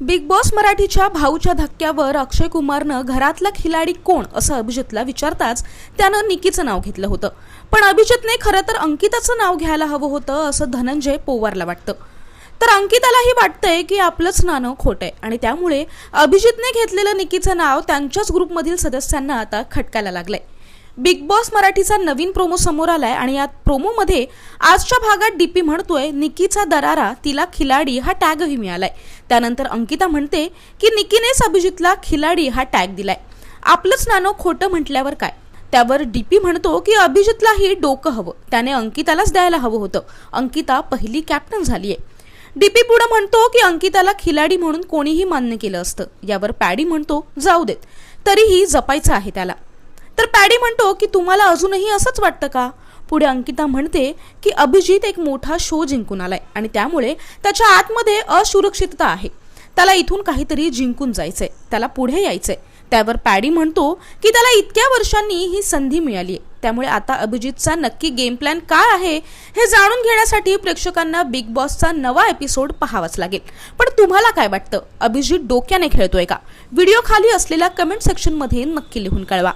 Big boss मराठीच्या भाऊच्या धक्क्यावर अक्षय कुमारनं घरातला खिलाडी कोण असं अभिजितला विचारताच त्यानं निकीचं नाव घेतलं होतं. पण अभिजितने खरं तर अंकिताचं नाव घ्यायला हवं होतं असं धनंजय पोवारला वाटतं. तर अंकितालाही वाटतंय की आपलंच नाणं खोटं आहे आणि त्यामुळे अभिजितने घेतलेलं निकीचं नाव त्यांच्याच ग्रुपमधील सदस्यांना आता खटकायला लागलंय. बिग बॉस मराठीचा नवीन प्रोमो समोर आलाय आणि या प्रोमोमध्ये आजच्या भागात डीपी म्हणतोय निकीचा दरारा तिला खिलाडी हा टॅगही मिळालाय. त्यानंतर अंकिता म्हणते की निकीनेच अभिजितला खिलाडी हा टॅग दिलाय. आपलंच नाणं खोटं म्हटल्यावर काय? त्यावर डीपी म्हणतो की अभिजितलाही डोकं हवं. त्याने अंकितालाच द्यायला हवं होतं. अंकिता पहिली कॅप्टन झालीय. डीपी पुढे म्हणतो की अंकिताला खिलाडी म्हणून कोणीही मान्य केलं असतं. यावर पॅडी म्हणतो जाऊ देत. तरीही जपायचं आहे त्याला. तर पॅडी म्हणतो की तुम्हाला अजूनही असंच वाटतं का? पुढे अंकिता म्हणते की अभिजित एक मोठा शो जिंकून आलाय आणि त्यामुळे त्याच्या आतमध्ये असुरक्षितता आहे. त्याला इथून काहीतरी जिंकून जायचंय. त्याला पुढे यायचंय. त्यावर पॅडी म्हणतो की त्याला इतक्या वर्षांनी ही संधी मिळाली आहे त्यामुळे आता अभिजितचा नक्की गेम प्लॅन काय आहे हे जाणून घेण्यासाठी प्रेक्षकांना बिग बॉसचा नवा एपिसोड पाहावाच लागेल. पण तुम्हाला काय वाटतं? अभिजित डोक्याने खेळतोय का? व्हिडिओ खाली असलेल्या कमेंट सेक्शनमध्ये नक्की लिहून कळवा.